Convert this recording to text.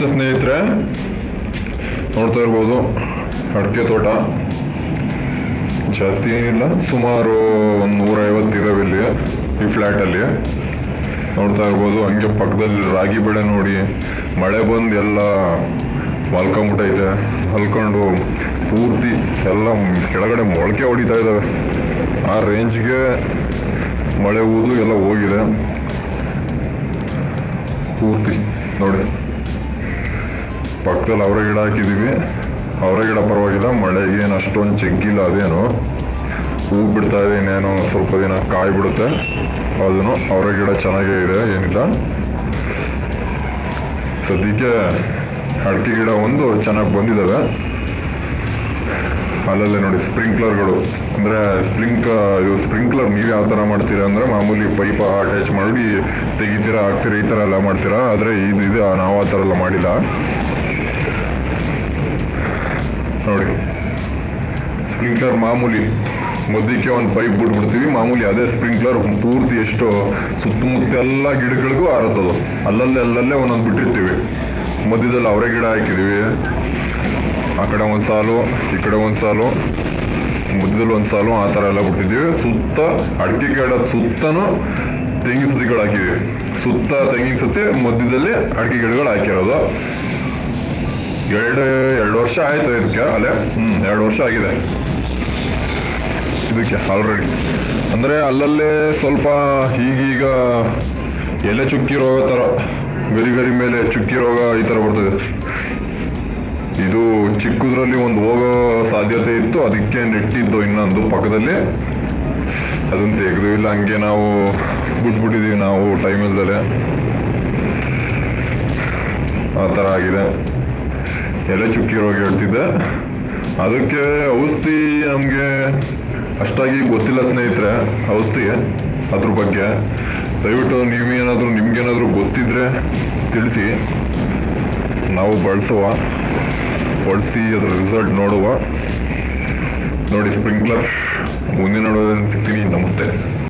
ನಮಸ್ತೆ ಸ್ನೇಹಿತರೆ, ನೋಡ್ತಾ ಇರ್ಬೋದು, ಅಡಿಕೆ ತೋಟ. ಜಾಸ್ತಿ ಏನಿಲ್ಲ, ಸುಮಾರು ಒಂದು ನೂರೈವತ್ತು ಇದಾವೆ ಇಲ್ಲಿ ಈ ಫ್ಲ್ಯಾಟಲ್ಲಿ ನೋಡ್ತಾ ಇರ್ಬೋದು, ಹಂಗೆ ಪಕ್ಕದಲ್ಲಿ ರಾಗಿ ಬೆಳೆ ನೋಡಿ, ಮಳೆ ಬಂದು ಎಲ್ಲ ಮಲ್ಕೊಂಬಿಟ್ಟೈತೆ. ಮಲ್ಕೊಂಡು ಪೂರ್ತಿ ಎಲ್ಲ ಕೆಳಗಡೆ ಮೊಳಕೆ ಹೊಡಿತಾ ಇದ್ದಾವೆ ಆ ರೇಂಜ್ಗೆ ಮಳೆ ಊದು ಎಲ್ಲ ಹೋಗಿದೆ. ಪೂರ್ತಿ ನೋಡಿ. ಪಕ್ಕದಲ್ಲಿ ಅವರ ಗಿಡ ಹಾಕಿದ್ದೀವಿ ಅವರ ಗಿಡ ಪರವಾಗಿಲ್ಲ, ಮಳೆಗೆ ಏನು ಅಷ್ಟೊಂದು ಜಗ್ಗಿಲ್ಲ ಅದೇನು. ಹೂ ಬಿಡ್ತಾ ಇದೆ ಇನ್ನೇನು, ಸ್ವಲ್ಪ ದಿನ ಕಾಯಿ ಬಿಡುತ್ತೆ ಅದನ್ನು ಅವರ ಗಿಡ ಚೆನ್ನಾಗೇ ಇದೆ, ಏನಿಲ್ಲ. ಸದ್ಯಕ್ಕೆ ಅಡಿಕೆ ಗಿಡ ಒಂದು ಚೆನ್ನಾಗಿ ಬಂದಿದ್ದಾವೆ ಅಲ್ಲಲ್ಲೇ ನೋಡಿ, ಸ್ಪ್ರಿಂಕ್ಲರ್ಗಳು. ಅಂದರೆ ಸ್ಪ್ರಿಂಕ್, ಇದು ಸ್ಪ್ರಿಂಕ್ಲರ್ ನೀವು ಯಾವ ಥರ ಮಾಡ್ತೀರಾ ಅಂದರೆ ಮಾಮೂಲಿ ಪೈಪ್ ಅಟ್ಯಾಚ್ ಮಾಡಿ ತೆಗಿತೀರಾ, ಹಾಕ್ತೀರಾ, ಈ ಥರ ಎಲ್ಲ ಮಾಡ್ತೀರಾ. ಆದರೆ ಇದು ಇದು ನಾವು ಆ ಥರ ಎಲ್ಲ ಮಾಡಿಲ್ಲ. ನೋಡಿ. ಸ್ಪ್ರಿಂಕ್ಲರ್ ಮಾಮೂಲಿ ಮಧ್ಯಕ್ಕೆ ಒಂದು ಪೈಪ್ ಬಿಟ್ಬಿಡ್ತೀವಿ. ಮಾಮೂಲಿ ಅದೇ ಸ್ಪ್ರಿಂಕ್ಲರ್ ಪೂರ್ತಿ ಎಷ್ಟು ಸುತ್ತಮುತ್ತ ಎಲ್ಲ ಗಿಡಗಳಿಗೂ ಹಾರುತ್ತದು ಅಲ್ಲಲ್ಲೇ ಅಲ್ಲಲ್ಲೇ ಒಂದೊಂದು ಬಿಟ್ಟಿರ್ತೀವಿ. ಮಧ್ಯದಲ್ಲಿ ಅವರೇ ಗಿಡ ಹಾಕಿದ್ದೀವಿ ಆ ಕಡೆ ಒಂದು ಸಾಲು, ಈ ಕಡೆ ಒಂದು ಸಾಲು, ಮಧ್ಯದಲ್ಲಿ ಒಂದು ಸಾಲು, ಆ ಥರ ಎಲ್ಲ ಬಿಟ್ಟಿದ್ದೀವಿ. ಸುತ್ತ, ಅಡಿಕೆ ಗಿಡ ಸುತ್ತನೂ ತೆಂಗಿನ ಸಸಿಗಳು ಹಾಕಿದ್ದೀವಿ ಸುತ್ತ ತೆಂಗಿನ ಸಸಿ, ಮಧ್ಯದಲ್ಲಿ ಅಡಿಕೆ ಗಿಡಗಳು ಹಾಕಿರೋದು. ಎರಡು ಎರಡು ವರ್ಷ ಆಯಿತು ಇದಕ್ಕೆ ಅಲ್ಲೇ ಹ್ಞೂ ಎರಡು ವರ್ಷ ಆಗಿದೆ. ಇದಕ್ಕೆ ಆಲ್ರೆಡಿ ಅಂದರೆ ಅಲ್ಲಲ್ಲೇ ಸ್ವಲ್ಪ ಈಗೀಗ ಎಲೆ ಚುಕ್ಕಿ ರೋಗ ಥರ ಗರಿ ಗರಿ ಮೇಲೆ ಚುಕ್ಕಿ ರೋಗ ಈ ಥರ ಬರ್ತದೆ. ಇದು ಚಿಕ್ಕದ್ರಲ್ಲಿ ಒಂದು ಹೋಗೋ ಸಾಧ್ಯತೆ ಇತ್ತು, ಅದಕ್ಕೆ ನೆಟ್ಟಿದ್ದು ಇನ್ನೊಂದು ಪಕ್ಕದಲ್ಲಿ. ಅದನ್ನು ತೆಗೆದು ಇಲ್ಲ, ಹಂಗೆ ನಾವು ಬಿಟ್ಬಿಟ್ಟಿದ್ದೀವಿ ನಾವು ಟೈಮ್ ಇಲ್ದಲೆ. ಆ ಥರ ಆಗಿದೆ. ಎಲೆ ಚುಕ್ಕಿ ರೋಗ ಹೇಳ್ತಿದ್ದೆ. ಅದಕ್ಕೆ ಔಷಧಿ ನಮಗೆ ಅಷ್ಟಾಗಿ ಗೊತ್ತಿಲ್ಲ ಸ್ನೇಹಿತರೆ, ಔಷಧಿ ಅದ್ರ ಬಗ್ಗೆ. ದಯವಿಟ್ಟು ನೀವೇನಾದರೂ ನಿಮಗೇನಾದರೂ ಗೊತ್ತಿದ್ರೆ ತಿಳಿಸಿ. ನಾವು ಬಳಸುವ, ಬಳಸಿ ಅದರ ರಿಸಲ್ಟ್ ನೋಡುವ. ನೋಡಿ ಸ್ಪ್ರಿಂಕ್ಲರ್ ಮುಂದಿನ ನೋಡೋದನ್ನು ಸಿಗ್ತೀನಿ. ನಮಸ್ತೆ.